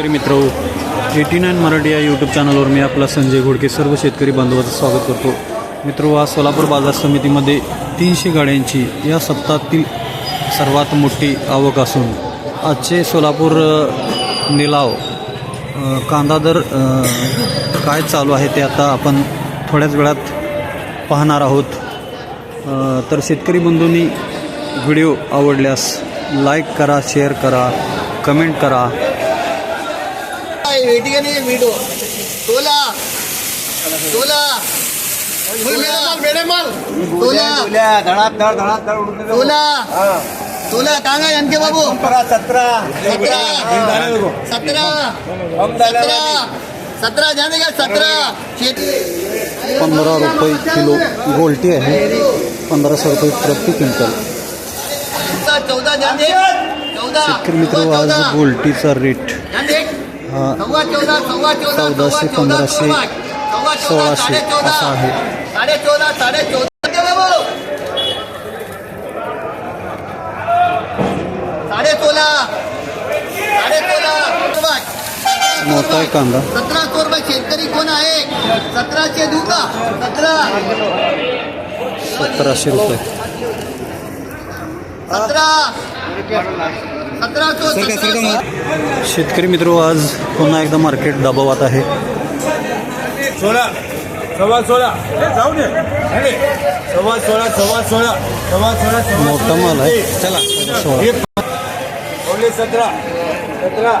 शेतकरी मित्र eighty nine Marathi या यूट्यूब चॅनलवर मी आपला संजय घोडके सर्व शेतकरी बांधवाचं स्वागत करतो. मित्र आज सोलापूर बाजार समितीमध्ये तीनशे गाड्यांची या सप्ताहातील सर्वात मोठी आवक असून आजचे सोलापूर निलाव कांदा दर काय चालू आहे ते आता आपण थोड्याच वेळात पाहणार आहोत. तर शेतकरी बंधूंनी व्हिडिओ आवडल्यास लाईक करा शेअर करा कमेंट करा. वेटिंग नाही व्हिडिओ तोला तोला तोला तोला तोला कांगा यांके बाबू? सतरा सतरा सतरा सतरा जाने का सतरा शेती पंधरा रुपये किलो गोल्टी आहे पंधराशे रुपये प्रति क्विंटल। चौदा जाने। चौदा शेतकरी मित्र आज गोल्टीचा रेट। चौदाशे, पंधराशे, सोळाशे. असा आहे. मोठा आहे कांदा. सतरा सौ रुपये शेतकरी कोण आहे? सतराशे देऊ का सतरा. सतराशे रुपये. सतरा. शेतकरी मित्र आज पुन्हा एकदा मार्केट दबावात आहे. सोळा सव्वा सोळा. ए, जाऊ दे. अरे सव्वा सोळा सव्वा सोळा सव्वा सोळा सव्वा मोठा. माल आहे. चला सोळा. सतरा सतरा.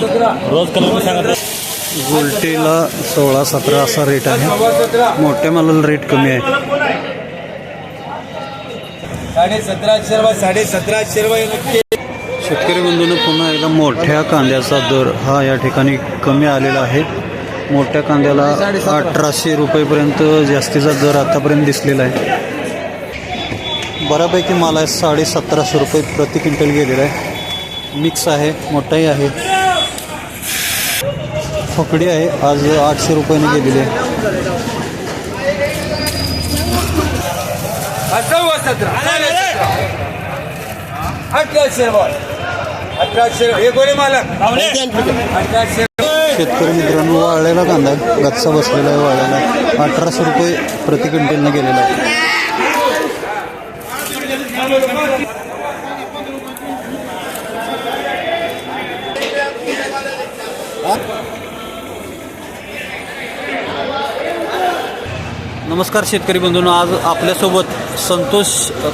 सतरा. रोज कलर सांगत गोल्टीला सोळा सतरा असा रेट आहे. मोठ्या मालाला रेट कमी आहे. साडे सतराशे रुपये साडे सतराशे रुपये नक्की. शेतकरी बंधूंनो पुन्हा एकदा मोठ्या कांद्याचा दर हा या ठिकाणी कमी आलेला आहे. मोठ्या कांद्याला अठराशे रुपयेपर्यंत जास्तीचा दर आतापर्यंत दिसलेला आहे. बऱ्यापैकी माल आहे साडे सतराशे रुपये प्रति क्विंटल गेलेला आहे. मिक्स आहे मोठाही आहे. फकडी आहे आज आठशे रुपयाने गेलेली आहे हा, सव्वा सतरा साडे सतरा. अठराशे रुपये अठराशे रुपये. हे गोरे मालक? अठराशे शेतकरी मित्रांनो वाळलेला कांदा गच्चा बसलेला आहे वाळलेला. अठराशे रुपये प्रति क्विंटलने गेलेला आहे. नमस्कार शेतकरी बंधूंनो. आज आपल्यासोबत संतोष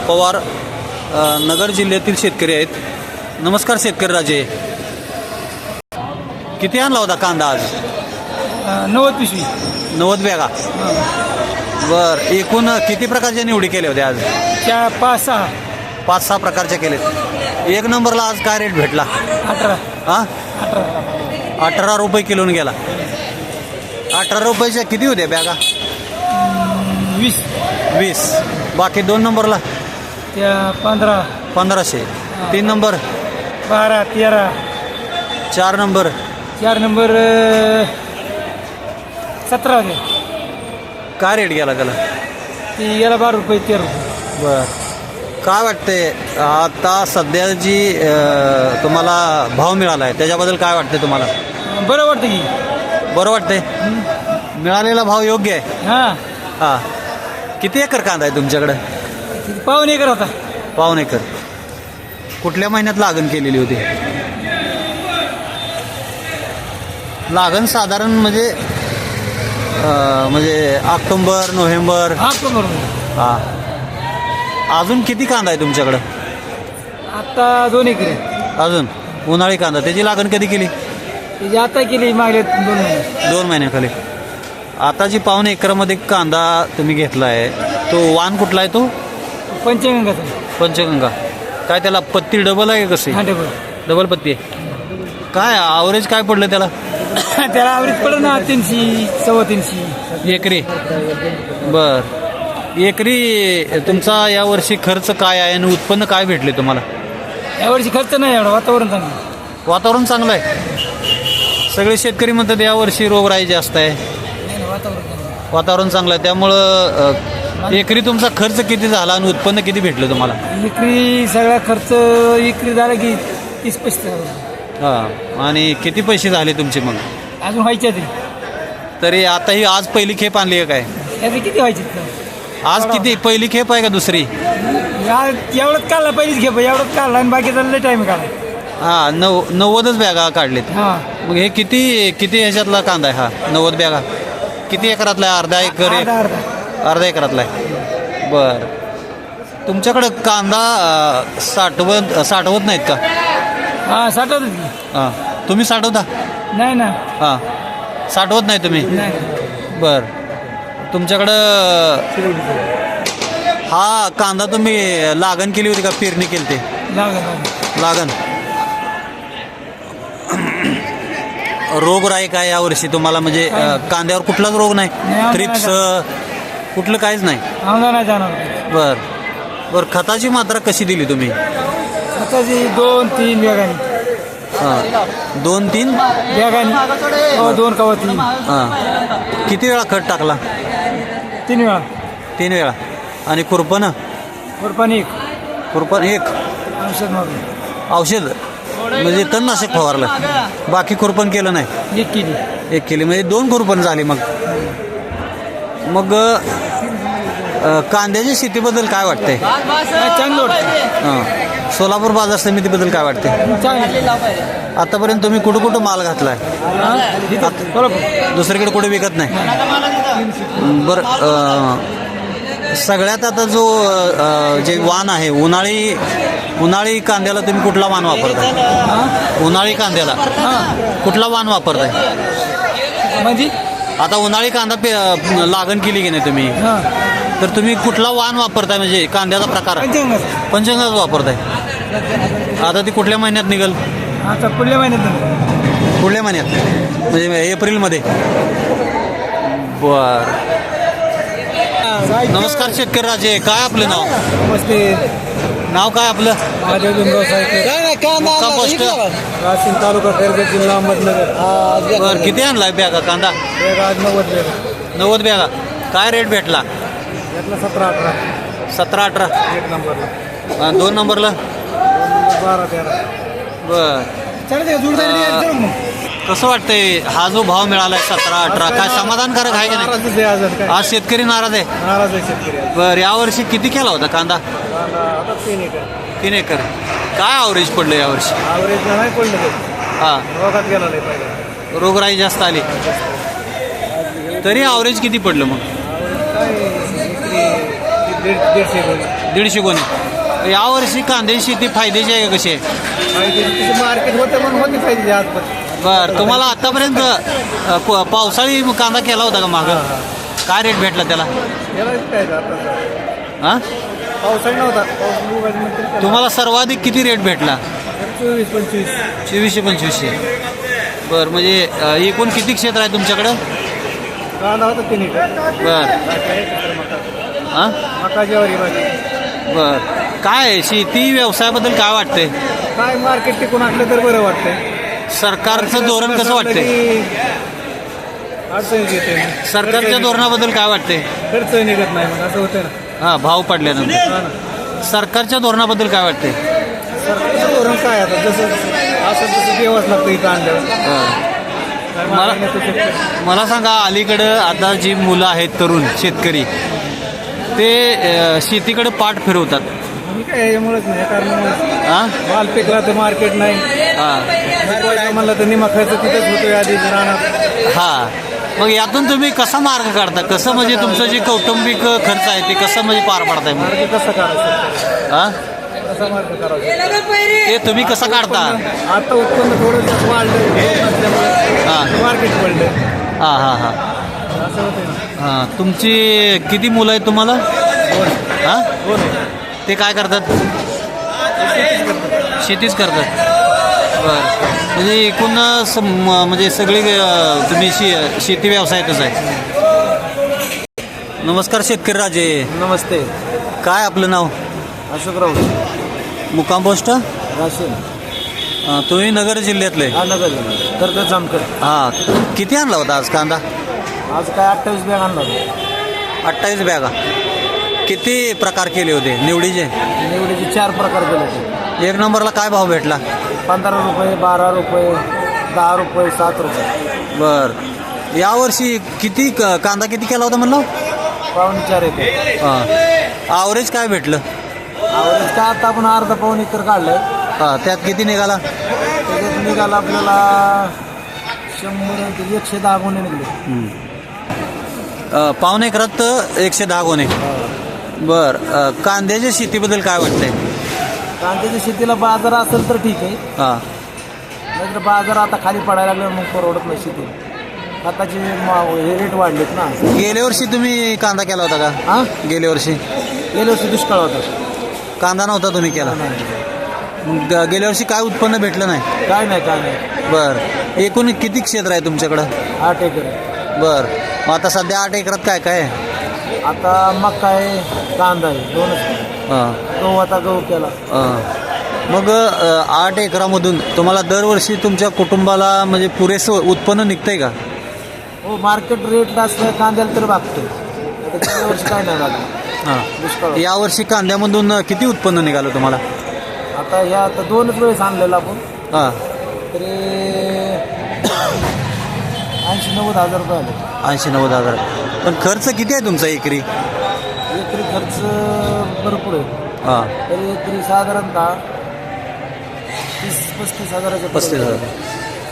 पवार नगर जिल्ह्यातील शेतकरी आहेत. नमस्कार शेतकरी राजे. किती आणला होता कांदा आज? नव्वद पिशवी. नव्वद बॅगा. बर एकूण किती प्रकारच्या निवडी केल्या होत्या आज? चार पाच सहा. पाच सहा प्रकारच्या केलेत एक नंबरला आज काय रेट भेटला? अठरा. हा? अठरा रुपये किलोने गेला. अठरा रुपयाच्या किती होत्या बॅगा? वीस. वीस. बाकी दोन नंबरला? त्या पंधरा. पंधराशे. तीन नंबर. बारा तेरा. चार नंबर. चार नंबर सतरा होते. काय रेट गेला त्याला? ती याला बारा रुपये तेरा रुपये. बर. काय वाटते आता सध्या जी अ, तुम्हाला भाव मिळाला आहे त्याच्याबद्दल काय वाटते तुम्हाला? बरं वाटतं की. बरं वाटतंय? मिळालेला भाव योग्य आहे? हां. हा. किती एकर कांदा आहे तुमच्याकडे? एकर होता पाऊन एकर कुठल्या महिन्यात लागण केलेली होती? लागण साधारण म्हणजे अं, म्हणजे ऑक्टोबर नोव्हेंबर. हा पण हा. अजून किती कांदा आहे तुमच्याकडं? आता दोन एकर आहे. अजून? उन्हाळी कांदा. त्याची लागण कधी केली? त्याची आता केली मागले दोन महिने. दोन महिन्याखाली. आता जी पाऊन एकरामध्ये कांदा तुम्ही घेतला आहे तो वाण कुठला आहे तो? पंचगंगाचा पंचगंगा. काय त्याला पत्ती डबल आहे का कशी? हा टेबल डबल पत्ती. आहे काय ॲव्हरेज काय पडलं त्याला? त्याला आवडीत पडलं ना तीनशे सव्वा तीनशे. एकरी. बर. एकरी तुमचा यावर्षी खर्च काय आहे आणि उत्पन्न काय भेटले तुम्हाला? यावर्षी खर्च नाही एवढा वातावरण चांगलं वातावरण चांगलं आहे. सगळे शेतकरी म्हणतात यावर्षी रोगराई जास्त आहे. नाही ना, वातावरण चांगलं वातावरण चांगलं आहे. त्यामुळं अ, एकरी तुमचा खर्च किती झाला आणि उत्पन्न किती भेटलं तुम्हाला? विक्री सगळा खर्च विक्री झाला की तीस पस्तीस हजार हां. आणि किती पैसे झाले तुमचे मग? अजून व्हायचे तरी तरी आता ही आज पहिली खेप आणली आहे काय? त्याचे किती व्हायचे आज किती? पहिली खेप आहे का दुसरी? एवढंच काढला पहिलीच घे एवढंच काढला आणि बाकीचा लय टाइम काढला. हां नव नव्वदच बॅगा काढलेत. हा. मग हे किती किती ह्याच्यातला कांदा आहे हा? नव्वद बॅगा. किती एकरातला आहे? अर्धा एकर एक अर्धा अर्धा. अर्धा एकरातला आहे. बर. तुमच्याकडं कांदा अं, साठवत साठवत नाहीत का? हा साठवत हां. तुम्ही साठवता? नाही ना. हां. साठवत नाही तुम्ही? नाही. बर. तुमच्याकडं हा कांदा तुम्ही लागण केली होती का? पेरणी केली ते लागत. लागण. रोगराई काय यावर्षी तुम्हाला? म्हणजे अं, कांद्यावर कुठलाच रोग नाही. नाही, थ्रिप्स कुठलं काहीच नाही. जाणार. बर. बर खताची मात्रा कशी दिली तुम्ही? आताची दोन तीन बेगानी हां. दोन तीन? बेगानी हो दोन कवा तीन. हां. किती वेळा खत टाकला? तीन वेळा. तीन वेळा. आणि खुरपणं? खुरपाणी एक. खुरपण एक. औषध मारून. औषध? म्हणजे तणनाशक फवारलं. बाकी खुरपण केलं नाही? एक केली. एक केली. म्हणजे दोन खुरपण झाली मग. मग अ, कांद्याच्या शेतीबद्दल काय वाटतंय? चांगलं वाटतं हां. सोलापूर बाजार समितीबद्दल काय वाटतंय? चांगलं. आतापर्यंत तुम्ही कुठं कुठं माल घातलाय? इथं बरोबर दुसरीकडे कुठे विकत नाही? बरं अ, सगळ्यात आता जो अ, जे वाण आहे उन्हाळी उन्हाळी कांद्याला तुम्ही कुठला वाण वापरताय? उन्हाळी कांद्याला कुठला वाण वापरताय? म्हणजे? आता उन्हाळी कांदा पे लागण केली की नाही तुम्ही? हा. तर तुम्ही कुठला वाण वापरताय? म्हणजे कांद्याचा प्रकार. पंचगंगाच वापरताय. आता ती कुठल्या महिन्यात निघल? आता पुढल्या महिन्यात पुढल्या महिन्यात. म्हणजे एप्रिलमध्ये. बर. नमस्कार शेतकरी राजे. काय आपलं नाव? नमस्ते. नाव काय आपलं? महादेव बिंदू साहेब. राशीन तालुका कर्जत जिल्हा अहमदनगर. बर किती आणलाय बॅगा कांदा? एक आज नव्वद वेळ नव्वद बॅगा. काय रेट भेटला? यातला सतरा अठरा. सतरा अठरा. एक नंबरला. दोन नंबरला? बारा तेरा. बर. चालते जोडदार मग. कसं वाटतंय? हा जो भाव मिळालाय सतरा अठरा काय समाधानकारक आहे की नाही? नाराजच आहे आज काय? आज शेतकरी नाराज आहे? नाराज आहे शेतकरी आज. बर यावर्षी किती केला होता कांदा? कांदा आता तीन एकर. तीन एकर. काय अवरेज पडलं यावर्षी ॲव्हरेज नाही पडलं ते. हा. रोगात गेला नाही पाहिजे रोगराई जास्त आली. तरी अवरेज किती पडलं मग? काय? विक्री दीड दीडशे रुपये दीडशे कोणी. यावर्षी कांद्याची शेती फायद्याची आहे का कशी आहे? मार्केट होतं म्हणून होते पाहिजे आज पण. बर तुम्हाला आतापर्यंत पावसाळी कांदा केला होता का मागं? काय रेट भेटला त्याला? हा पावसाळी नव्हता तुम्हाला सर्वाधिक किती रेट भेटला? चोवीस पंचवीस. चोवीसशे पंचवीसशे. बर म्हणजे एकूण किती क्षेत्र आहे तुमच्याकडं? कांदा होता तीन बर. हा? बर. काय शेती व्यवसायाबद्दल काय वाटतंय? काय मार्केट टिकून असलं तर बरं वाटतंय. सरकारचं धोरण कसं वाटतंय? येते सरकारच्या धोरणाबद्दल काय वाटतंय? खर्च निघत नाही मग असं होतं ना. हा भाव पडल्यानंतर हा ना. सरकारच्या धोरणाबद्दल काय वाटतंय? सरकारचं धोरण काय आता? जसं असं तसं देवाच लागतं इथं काय मला-. मला सांगा अलीकडं आता जी मुलं आहेत तरुण शेतकरी ते अ, शेतीकडे पाठ फिरवतात. काय याच्यामुळेच नाही कारण हा? माल पिकला तर मार्केट नाही. हा. म्हणलं तर निमा खर्च तिथेच होतोय आधी राहणार हा. मग यातून तुम्ही कसा मार्ग काढता? कसं म्हणजे तुमचं जे कौटुंबिक खर्च आहे ते कसं म्हणजे पार पाडताय मग? मार्ग कसा काढायचा? हा? कसा मार्ग करायचा ते तुम्ही कसा काढता? आता उत्पन्न थोडं वाढलं हा. नसल्यामुळे मार्केट पडलं हा हा हा. असं होतं ना. हा. तुमची किती मुलं आहेत तुम्हाला? हा हो? नाही ते काय करतात. शेतीच करतात. बर. म्हणजे एकूण सम- म्हणजे सगळी अ, तुम्ही शे शेती व्यवसायातच आहे. नमस्कार शेतकरी राजे. नमस्ते. काय आपलं नाव? अशोक राऊत. मुक्काम पोस्ट? राशीन. अ, तुम्ही नगर जिल्ह्यातले? नगर कर्जत जामकर हा किती आणला होता आज कांदा? आज काय अठ्ठावीस बॅग आणला होता. अठ्ठावीस बॅगा. किती प्रकार केले होते? निवडीचे? निवडीचे चार प्रकार केले होते. एक नंबरला काय भाव भेटला? पंधरा रुपये बारा रुपये दहा रुपये सात रुपये. बर. यावर्षी किती क- कांदा किती केला होता म्हणलं? पावणे चार एकर. हां. आवरेज काय भेटलं? आवरेज काय आता आपण अर्धा पाऊन एकर काढलंय. हां त्यात किती निघाला? त्याच्यात निघाला आपल्याला शंभर ते एकशे दहा गुन्हे निघले. अ, पावणे एकरात एकशे दहा गोणे. बर. अ, कांद्याच्या शेतीबद्दल काय वाटतंय? कांद्याच्या शेतीला बाजार असेल तर ठीक आहे. हां. नाहीतर बाजार आता खाली पडायला लागले मग परवडत नाही शेती. खताचे म- हे रेट वाढलेत ना. गेल्या वर्षी तुम्ही कांदा केला होता का? हा? गेल्या वर्षी. गेल्या वर्षी दुष्काळ होता. कांदा नव्हता तुम्ही केला. ग- गेल्या वर्षी काय उत्पन्न भेटलं नाही? काय नाही काय नाही. बर. एकूण किती क्षेत्र आहे तुमच्याकडं? आठ एकर आहे. बर. मग आता सध्या आठ एकरात काय काय आहे? आता मका आहे कांदा आहे दोनच. गहू आता गहू केला. हां. मग अ, आठ एकरामधून तुम्हाला दरवर्षी तुमच्या कुटुंबाला म्हणजे पुरेसं उत्पन्न निघतंय का? हो मार्केट रेट असलं कांद्याला तर भागतोय. आता वर्षी काय नाही लागलं. हां. दुष्काळ. होता. यावर्षी कांद्यामधून किती उत्पन्न निघालं तुम्हाला? आता ह्या आता दोनच वेळेस आणलेलं आपण. हां. तरी ऐंशी नव्वद हजार रुपये आले. ऐंशी नव्वद हजार. पण खर्च किती आहे तुमचा एकरी? खर्च भरपूर आहे. हां. तरी एकरी साधारणतः तीस पस्तीस हजाराच्या पस्तीस. हजार.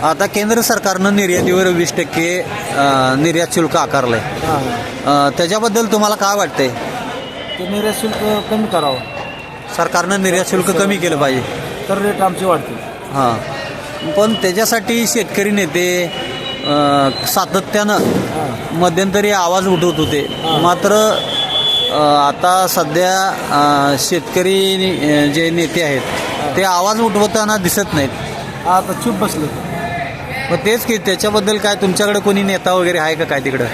आता केंद्र सरकारनं निर्यातीवर वीस टक्के अ, निर्यात शुल्क आकारलंय. हां. अ, त्याच्याबद्दल तुम्हाला काय वाटतंय? ते निर्यात शुल्क कमी करावं. सरकारनं निर्यात शुल्क कमी केलं पाहिजे. तर रेट आमचे वाढतील. हां. पण त्याच्यासाठी शेतकरी नेते अ, सातत्यानं हां. मध्यंतरी आवाज उठवत होते. मात्र आता सध्या शेतकरी जे नेते आहेत ते आवाज उठवताना दिसत नाहीत. आता चूप बसले. मग तेच की त्याच्याबद्दल काय तुमच्याकडे कोणी नेता वगैरे आहे का काय तिकडं?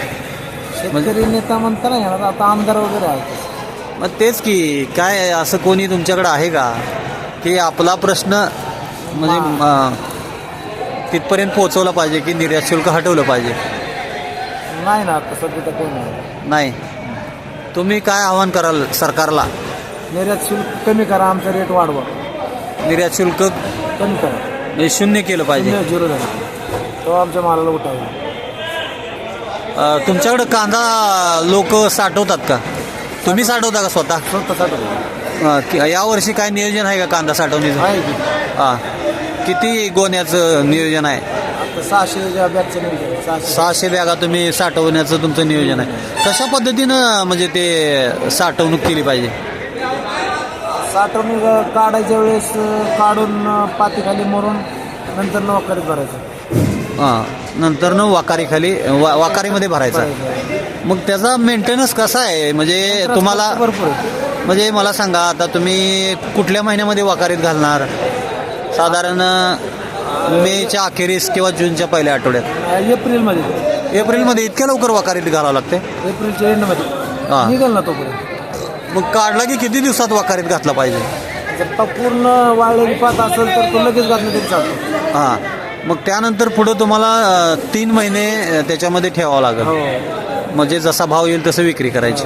शेतकरी नेता म्हणता नाही येणार आता आमदार वगैरे आहेत. मग तेच की काय असं कोणी तुमच्याकडे आहे का? की आपला प्रश्न म्हणजे तिथपर्यंत पोहोचवला पाहिजे की निर्यात शुल्क हटवलं पाहिजे? नाही ना आता सध्या कोण नाही. तुम्ही काय आव्हान कराल सरकारला? निर्यात शुल्क कमी करा आमचा रेट वाढवा. निर्यात शुल्क कमी करा. म्हणजे शून्य केलं पाहिजे. झिरो झाला. तो आमच्या मालाला उठावा. अं, तुमच्याकडे कांदा लोक साठवतात का? तुम्ही साठवता का स्वतः? स्वतः साठवतो. अं, कि- यावर्षी काय नियोजन आहे का कांदा साठवणीचं? आहे की. हां. किती गोण्याचं नियोजन आहे? आता सहाशे ज्या बॅगचं नाही सहाशे. सहाशे बॅगा तुम्ही साठवण्याचं तुमचं नियोजन आहे. कशा पद्धतीनं म्हणजे ते साठवणूक केली पाहिजे? साठवणी काढायच्या वेळेस काढून पातीखाली मरून नंतर नोकरीत भरायचं. हां नंतर न वाकारीखाली वा वाकारीमध्ये भरायचा. मग त्याचा मेंटेनन्स कसा आहे? म्हणजे तुम्हाला भरपूर आहे. म्हणजे मला सांगा आता तुम्ही कुठल्या महिन्यामध्ये वाकारीत घालणार? साधारण मेच्या अखेरीस किंवा जूनच्या पहिल्या आठवड्यात? एप्रिलमध्ये. एप्रिलमध्ये इतक्या लवकर वाकारीत घालावं लागते एप्रिलच्या एंडमध्ये. हा. निघेल ना तोपर्यंत. मग काढला की किती दिवसात वाकारीत घातला पाहिजे? जर तो पूर्ण वाळलेली पात असेल तर तो लगेच घातलं तरी चालतो. हां. मग त्यानंतर पुढं तुम्हाला अ, तीन महिने अ, त्याच्यामध्ये ठेवावं लागेल. हो. म्हणजे जसा भाव येईल तसं विक्री करायची.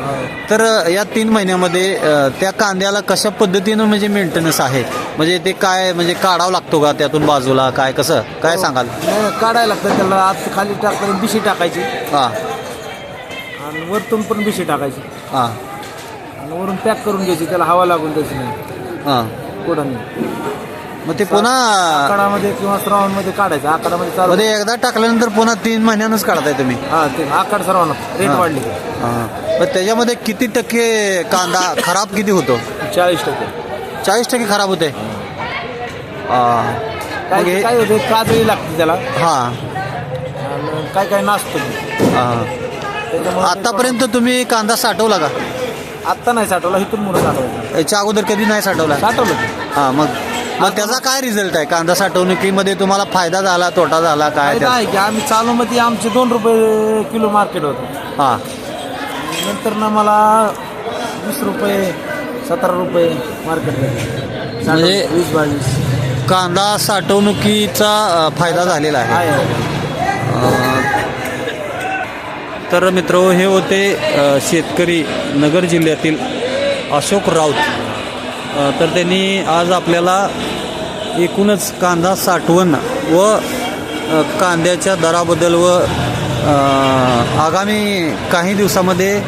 तर या तीन महिन्यामध्ये त्या कांद्याला कशा पद्धतीनं म्हणजे मेंटेनन्स आहे? म्हणजे ते काय म्हणजे काढावं लागतो का त्यातून बाजूला? काय कसं? काय सांगाल? नाही, काढायला लागतं त्याला. आत खाली टाकताना बिशी टाकायची. हां. आणि वरतून पण बिशी टाकायची. हां. आणि वरून पॅक करून घ्यायची. त्याला हवा लागून द्यायची नाही. हां. पुढं मग ते पुन्हा आकाडामध्ये किंवा श्रावणमध्ये काढायचं आकाडामध्ये चालू मध्ये एकदा टाकल्यानंतर पुन्हा तीन महिन्यानंच काढताय तुम्ही. हा ते आकाड सर्वांना रेट हा. वाढली. हां. मग त्याच्यामध्ये किती टक्के कांदा खराब किती होतो? चाळीस टक्के. चाळीस टक्के खराब होते. हां. काय हे- काय होते? काजळी लागते त्याला. हां. आणि काय काय नाचतो हां. त्याच्यामुळे आतापर्यंत तुम्ही कांदा साठवला का? आत्ता नाही साठवला इथून मुलं साठवायचं. याच्या अगोदर कधी नाही साठवला? साठवलं. ते. हां मग मग त्याचा काय रिझल्ट आहे? कांदा साठवणुकीमध्ये तुम्हाला फायदा झाला तोटा झाला काय फायदा आहे की आम्ही चालू मध्ये आमचे दोन रुपये किलो मार्केट होतं. हां. नंतर ना मला वीस रुपये सतरा रुपये मार्केट म्हणजे- वीस बावीस. कांदा साठवणुकीचा अ, फायदा झालेला आहे. तर मित्र हे होते अ, शेतकरी नगर जिल्ह्यातील अशोक राऊत. तर त्यांनी आज आपल्याला एकूणच कांदा साठवण व कांद्याच्या दराबद्दल व आगामी काही दिवसामध्ये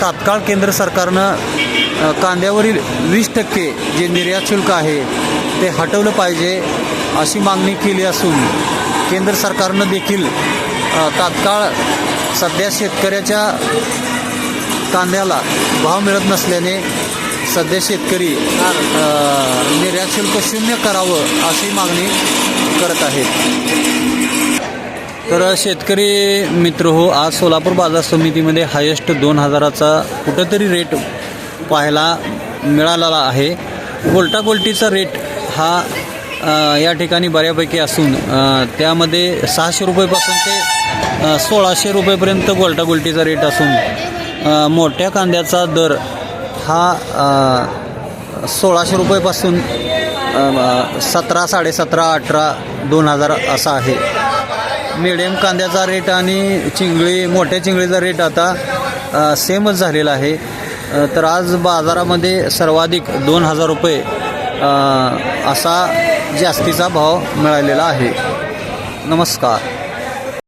तात्काळ केंद्र सरकारनं कांद्यावरील वीस टक्के जे निर्यात शुल्क आहे ते हटवलं पाहिजे अशी मागणी केली असून केंद्र सरकारनं देखील तात्काळ सध्या शेतकऱ्याच्या कांद्याला भाव मिळत नसल्याने सध्या शेतकरी निर्यात शुल्क शून्य करावं अशी मागणी करत आहेत. तर शेतकरी मित्र हो आज सोलापूर बाजार समितीमध्ये हायेस्ट दोन हजाराचा कुठंतरी रेट पाहायला मिळालेला आहे. गोलटागोलटीचा रेट हा या ठिकाणी बऱ्यापैकी असून त्यामध्ये सहाशे रुपयेपासून ते सोळाशे रुपयेपर्यंत गोलटागोलटीचा रेट असून मोठ्या कांद्याचा दर हा सोळाशे रुपयेपासून सतरा साडेसतरा अठरा दोन हजार असा आहे. मिडियम कांद्याचा रेट आणि चिंगळी मोठ्या चिंगळीचा रेट आता सेमच झालेला आहे. तर आज बाजारामध्ये सर्वाधिक दोन हजार रुपये असा जास्तीचा भाव मिळालेला आहे. नमस्कार.